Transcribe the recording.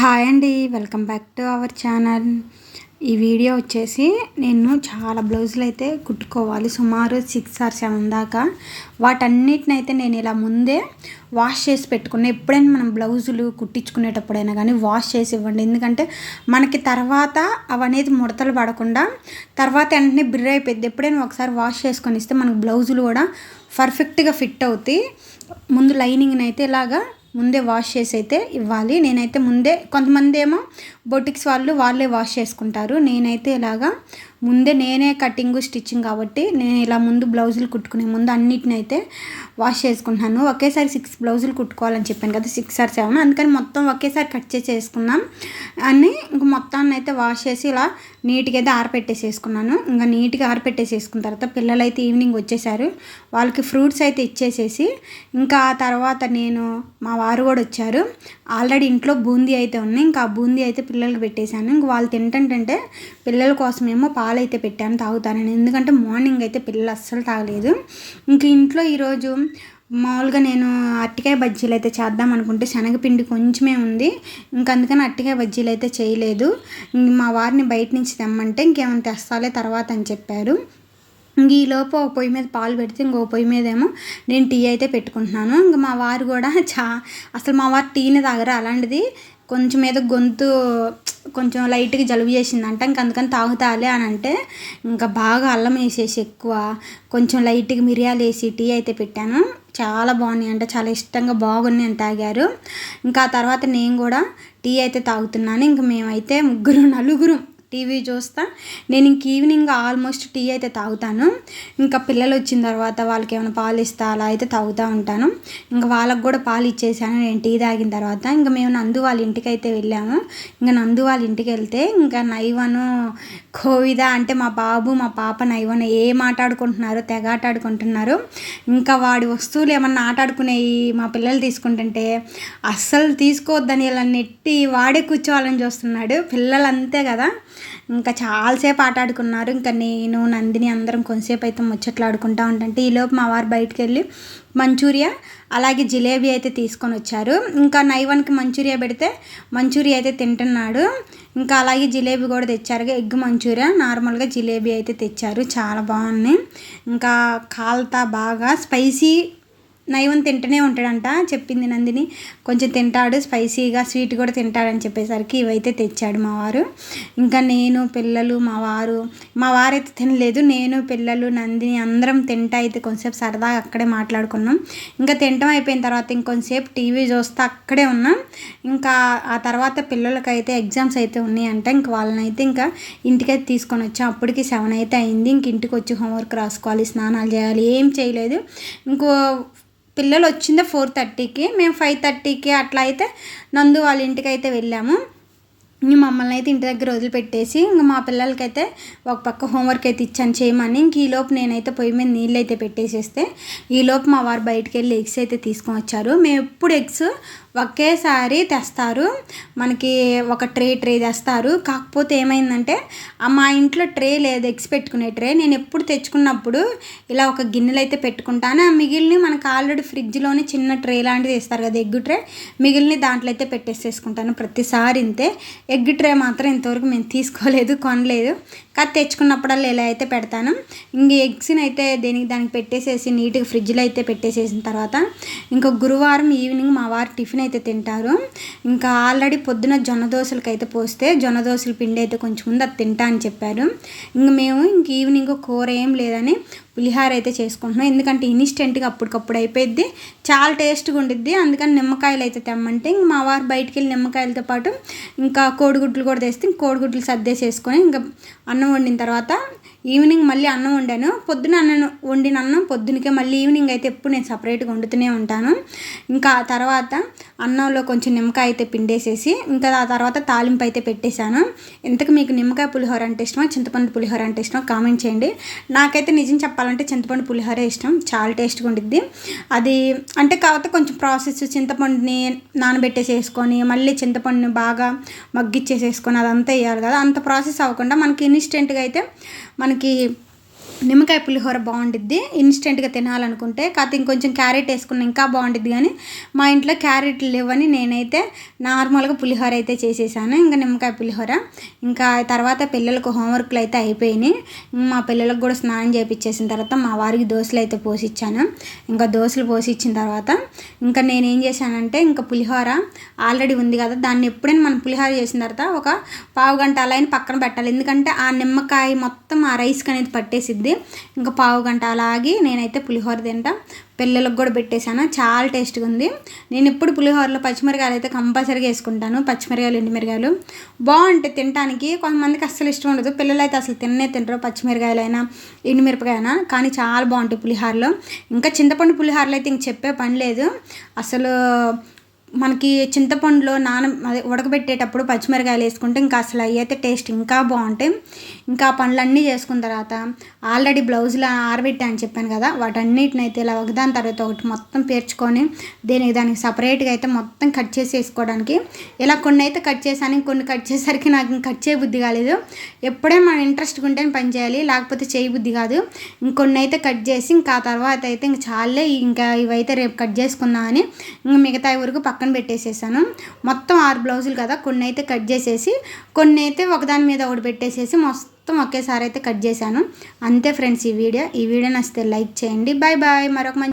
Hi అండి welcome back to our channel. ఈ video వచ్చేసి నేను చాలా బ్లౌజులు అయితే కుట్టుకోవాలి. సుమారు సిక్స్ ఆర్ సెవెన్ దాకా. వాటన్నిటిని అయితే నేను ఇలా ముందే వాష్ చేసి పెట్టుకున్నా. ఎప్పుడైనా మనం బ్లౌజులు కుట్టించుకునేటప్పుడైనా కానీ వాష్ చేసి ఇవ్వండి. ఎందుకంటే మనకి తర్వాత అవనేది ముడతలు పడకుండా తర్వాత వెంటనే బిర్ర అయిపోద్ది ఎప్పుడైనా ఒకసారి వాష్ చేసుకొని ఇస్తే మనకు బ్లౌజులు కూడా పర్ఫెక్ట్గా ఫిట్ అవుతాయి. ముందు లైనింగ్ని అయితే ఇలాగా ముందే వాష్ చేసి అయితే ఇవ్వాలి. నేనైతే ముందే కొంతమంది ఏమో బొటిక్స్ వాళ్ళు వాళ్ళే వాష్ చేసుకుంటారు. నేనైతే ఇలాగా ముందే నేనే కటింగ్ స్టిచ్చింగ్ కాబట్టి నేను ఇలా ముందు బ్లౌజులు కుట్టుకునే ముందు అన్నిటిని అయితే వాష్ చేసుకుంటున్నాను. ఒకేసారి సిక్స్ బ్లౌజులు కుట్టుకోవాలని చెప్పాను కదా సిక్స్ ఆర్ సెవెన్. అందుకని మొత్తం ఒకేసారి కట్ చేసేసుకున్నాం అని ఇంక మొత్తాన్ని అయితే వాష్ చేసి ఇలా నీట్గా అయితే ఆరపెట్టేసేసుకున్నాను. ఇంకా నీట్గా ఆరపెట్టేసేసుకున్న తర్వాత పిల్లలు అయితే ఈవినింగ్ వచ్చేసారు. వాళ్ళకి ఫ్రూట్స్ అయితే ఇచ్చేసేసి ఇంకా ఆ తర్వాత నేను మా వారు కూడా వచ్చారు. ఆల్రెడీ ఇంట్లో బూందీ అయితే ఉన్నాయి. ఇంకా ఆ బూందీ అయితే పిల్లలకి పెట్టేశాను. ఇంక వాళ్ళు తింటంటే పిల్లల కోసమేమో పాలు అయితే పెట్టాను తాగుతానని. ఎందుకంటే మార్నింగ్ అయితే పిల్లలు అస్సలు తాగలేదు. ఇంక ఇంట్లో ఈరోజు మామూలుగా నేను అట్టికాయ బజ్జీలు అయితే చేద్దాం అనుకుంటే శనగపిండి కొంచెమే ఉంది. ఇంకా అందుకని అట్టికాయ బజ్జీలు అయితే చేయలేదు. మా వారిని బయట నుంచి తెమ్మంటే ఇంకేమైనా తెస్తాలే తర్వాత అని చెప్పారు. ఇంక ఈలోపు ఒక పొయ్యి మీద పాలు పెడితే ఇంకో పొయ్యి మీదేమో నేను టీ అయితే పెట్టుకుంటున్నాను. ఇంక మా వారు కూడా చా అసలు మా వారు టీని తాగరు? అలాంటిది కొంచెం ఏదో గొంతు కొంచెం లైట్గా జలుబు చేసిందంట ఇంక అందుకని తాగుతాలే అని అంటే ఇంకా బాగా అల్లం వేసేసి ఎక్కువ కొంచెం లైట్గా మిరియాలు వేసి టీ అయితే పెట్టాను. చాలా బాగున్నాయి అంటే చాలా ఇష్టంగా బాగున్నాయి అని తాగారు. ఇంకా ఆ తర్వాత నేను కూడా టీ అయితే తాగుతున్నాను. ఇంక మేమైతే ముగ్గురు నలుగురు టీవీ చూస్తా. నేను ఇంక ఈవినింగ్ ఆల్మోస్ట్ టీ అయితే తాగుతాను. ఇంకా పిల్లలు వచ్చిన తర్వాత వాళ్ళకి ఏమైనా పాలు ఇస్తా అలా అయితే తాగుతూ ఉంటాను. ఇంకా వాళ్ళకి కూడా పాలు ఇచ్చేసాను. నేను టీ తాగిన తర్వాత ఇంకా మేము నందు వాళ్ళ ఇంటికి అయితే వెళ్ళాము. ఇంకా నందు వాళ్ళ ఇంటికి వెళ్తే ఇంకా నైవను కోవిద అంటే మా బాబు మా పాప నైవన్ ఏం ఆటాడుకుంటున్నారు తెగ ఆటాడుకుంటున్నారు ఇంకా వాడి వస్తువులు ఏమన్నా ఆటాడుకునేవి మా పిల్లలు తీసుకుంటుంటే అస్సలు తీసుకోవద్దని ఇలా నెట్టి వాడే కూర్చోవాలని చూస్తున్నాడు. పిల్లలు అంతే కదా. ఇంకా చాలాసేపు ఆట ఆడుకున్నారు ఇంకా నేను నందిని అందరం కొంతసేపు అయితే ముచ్చట్లు ఆడుకుంటా ఉంటుంటే ఈలోపు మా వారు బయటకు వెళ్ళి మంచూరియా అలాగే జిలేబీ అయితే తీసుకొని వచ్చారు. ఇంకా నైవన్కి మంచూరియా పెడితే మంచూరియా అయితే తింటున్నాడు. ఇంకా అలాగే జిలేబీ కూడా తెచ్చారు. ఎగ్ మంచూరియా నార్మల్గా జిలేబీ అయితే తెచ్చారు. చాలా బాగున్నాయి. ఇంకా కాల్తా బాగా స్పైసీ నైవన్ తింటూనే ఉంటాడంట. చెప్పింది నందిని. కొంచెం తింటాడు స్పైసీగా స్వీట్ కూడా తింటాడని చెప్పేసరికి ఇవైతే తెచ్చాడు మా వారు. ఇంకా నేను పిల్లలు మా వారు. మా వారైతే తినలేదు. నేను పిల్లలు నందిని అందరం తింటా అయితే కొంచెంసేపు సరదాగా అక్కడే మాట్లాడుకున్నాం. ఇంకా తింటం అయిపోయిన తర్వాత ఇంకొంచెంసేపు టీవీ చూస్తే అక్కడే ఉన్నాం. ఇంకా ఆ తర్వాత పిల్లలకైతే ఎగ్జామ్స్ అయితే ఉన్నాయంట. ఇంక వాళ్ళని అయితే ఇంకా ఇంటికైతే తీసుకొని వచ్చాం. అప్పటికి సెవెన్ అయితే అయింది. ఇంక ఇంటికి వచ్చి హోంవర్క్ రాసుకోవాలి స్నానాలు చేయాలి. ఏం చేయలేదు. ఇంకో పిల్లలు వచ్చిందే ఫోర్ థర్టీకి మేము ఫైవ్ థర్టీకి అట్లా అయితే నందు వాళ్ళ ఇంటికి అయితే వెళ్ళాము. మమ్మల్ని అయితే ఇంటి దగ్గర వదిలిపెట్టేసి ఇంక మా పిల్లలకైతే ఒక పక్క హోంవర్క్ అయితే ఇచ్చాను చేయమని. ఇంక ఈలోపు నేనైతే పొయ్యి మీద నీళ్ళు అయితే పెట్టేసేస్తే ఈలోపు మా వారు బయటికి వెళ్ళి ఎగ్స్ అయితే తీసుకొని వచ్చారు. మేము ఎప్పుడు ఎగ్స్ ఒకేసారి తెస్తారు. మనకి ఒక ట్రే ట్రే తెస్తారు. కాకపోతే ఏమైందంటే మా ఇంట్లో ట్రే లేదు ఎగ్స్ పెట్టుకునే ట్రే. నేను ఎప్పుడు తెచ్చుకున్నప్పుడు ఇలా ఒక గిన్నెలు అయితే పెట్టుకుంటాను. ఆ మిగిలిన మనకు ఆల్రెడీ ఫ్రిడ్జ్లోనే చిన్న ట్రే లాంటిది ఇస్తారు కదా ఎగ్ ట్రే. మిగిలిన దాంట్లో అయితే పెట్టేసేసుకుంటాను ప్రతిసారి ఇంతే. ఎగ్ ట్రే మాత్రం ఇంతవరకు మేము తీసుకోలేదు కొనలేదు. కాదు తెచ్చుకున్నప్పుడల్లా ఇలా అయితే పెడతాను ఇంక ఎగ్స్ని అయితే దేనికి దానికి పెట్టేసేసి నీట్గా ఫ్రిడ్జ్లో అయితే పెట్టేసేసిన తర్వాత ఇంకా గురువారం ఈవినింగ్ మా వారు టిఫిన్ అయితే తింటారు. ఇంకా ఆల్రెడీ పొద్దున జొన్న దోశలకి అయితే పోస్తే జొన్న దోశల పిండి అయితే కొంచెం ముందు అది తింటా అని చెప్పారు. ఇంక మేము ఇంక ఈవినింగ్ కూర ఏం లేదని పులిహార అయితే చేసుకుంటున్నాం. ఎందుకంటే ఇన్స్టెంట్గా అప్పటికప్పుడు అయిపోయింది చాలా టేస్ట్గా ఉండిద్ది. అందుకని నిమ్మకాయలు అయితే తెమ్మంటే ఇంక మా వారు బయటికి వెళ్ళి నిమ్మకాయలతో పాటు ఇంకా కోడిగుడ్లు కూడా తెస్తే కోడిగుడ్లు సర్దేసేసుకొని ఇంకా అన్నం వండిన తర్వాత ఈవినింగ్ మళ్ళీ అన్నం వండాను. పొద్దున అన్నం వండిన అన్నం పొద్దునకే మళ్ళీ ఈవినింగ్ అయితే ఎప్పుడు నేను సపరేట్గా వండుతూనే ఉంటాను. ఇంకా ఆ తర్వాత అన్నంలో కొంచెం నిమ్మకాయ అయితే పిండేసేసి ఇంకా ఆ తర్వాత తాలింపు అయితే పెట్టేశాను. ఇంతకు మీకు నిమ్మకాయ పులిహోర అంటే ఇష్టమా చింతపండు పులిహోర అంటే ఇష్టమా కామెంట్ చేయండి. నాకైతే నిజం చెప్పాలంటే చింతపండు పులిహోర ఇష్టం చాలా టేస్ట్గా ఉండిద్ది. అది అంటే కాకపోతే కొంచెం ప్రాసెస్ చింతపండుని నానబెట్టేసేసుకొని మళ్ళీ చింతపండుని బాగా మగ్గిచ్చేసేసుకొని అదంతా వేయాలి కదా. అంత ప్రాసెస్ అవ్వకుండా మనకి ఇన్స్టెంట్గా అయితే మన మనకి నిమ్మకాయ పులిహోర బాగుండిద్ది. ఇన్స్టెంట్గా తినాలనుకుంటే కాకపోతే ఇంకొంచెం క్యారెట్ వేసుకున్న ఇంకా బాగుండిద్ది కానీ మా ఇంట్లో క్యారెట్లు లేవని నేనైతే నార్మల్గా పులిహోర అయితే చేసేసాను. ఇంకా నిమ్మకాయ పులిహోర. ఇంకా తర్వాత పిల్లలకు హోంవర్క్లు అయితే అయిపోయినాయి. మా పిల్లలకు కూడా స్నానం చేయించేసిన తర్వాత మా వారికి దోశలు అయితే పోసిచ్చాను. ఇంకా దోశలు పోసి ఇచ్చిన తర్వాత ఇంకా నేను ఏం చేశానంటే ఇంకా పులిహోర ఆల్రెడీ ఉంది కదా దాన్ని ఎప్పుడైనా మనం పులిహోర చేసిన తర్వాత ఒక పావు గంట అలా పక్కన పెట్టాలి. ఎందుకంటే ఆ నిమ్మకాయ మొత్తం ఆ రైస్కి అనేది పట్టేసిద్ది. ఇంకా పావు గంట అలాగి నేనైతే పులిహోర తింటా. పిల్లలకు కూడా పెట్టేశాను. చాలా టేస్ట్గా ఉంది. నేను ఎప్పుడు పులిహోరలో పచ్చిమిరకాయలు అయితే కంపల్సరీగా వేసుకుంటాను. పచ్చిమిరకాయలు ఎండుమిరకాయలు. బాగుంటాయి తినడానికి కొంతమందికి అస్సలు ఇష్టం ఉండదు. పిల్లలు అయితే అసలు తిన్నే తింటారు పచ్చిమిరకాయలైనా ఎండుమిరపకాయనా కానీ చాలా బాగుంటాయి పులిహోరలో. ఇంకా చింతపండు పులిహోరలో అయితే ఇంక చెప్పే పని లేదు. అసలు మనకి చింతపండులో నాన అదే ఉడకబెట్టేటప్పుడు పచ్చిమిరకాయలు వేసుకుంటే ఇంకా అసలు అవి అయితే టేస్ట్ ఇంకా బాగుంటాయి ఇంకా ఆ పనులన్నీ చేసుకున్న తర్వాత ఆల్రెడీ బ్లౌజులు ఆరబెట్టా అని చెప్పాను కదా వాటన్నిటిని అయితే ఇలా ఒకదాని తర్వాత ఒకటి మొత్తం పేర్చుకొని దేనికి దానికి సపరేట్గా అయితే మొత్తం కట్ చేసి వేసుకోవడానికి. ఇలా కొన్ని అయితే కట్ చేశాను కొన్ని కట్ చేసేసరికి నాకు ఇంకా కట్ చేయ బుద్ధి కాలేదు. ఎప్పుడే మనం ఇంట్రెస్ట్గా ఉంటేనే పని చేయాలి లేకపోతే చేయ బుద్ధి కాదు. ఇంకొన్ని అయితే కట్ చేసి ఇంకా ఆ తర్వాత అయితే ఇంక చాలే ఇంకా ఇవైతే రేపు కట్ చేసుకుందామని ఇంకా మిగతా వరకు పక్క పక్కన పెట్టేసేసాను. మొత్తం ఆరు బ్లౌజులు కదా కొన్ని అయితే కట్ చేసేసి కొన్ని అయితే ఒకదాని మీద ఒకటి పెట్టేసేసి మొత్తం ఒకేసారి అయితే కట్ చేశాను. అంతే ఫ్రెండ్స్ ఈ వీడియో. ఈ వీడియో నచ్చితే లైక్ చేయండి. Bye bye. మరొక మంచి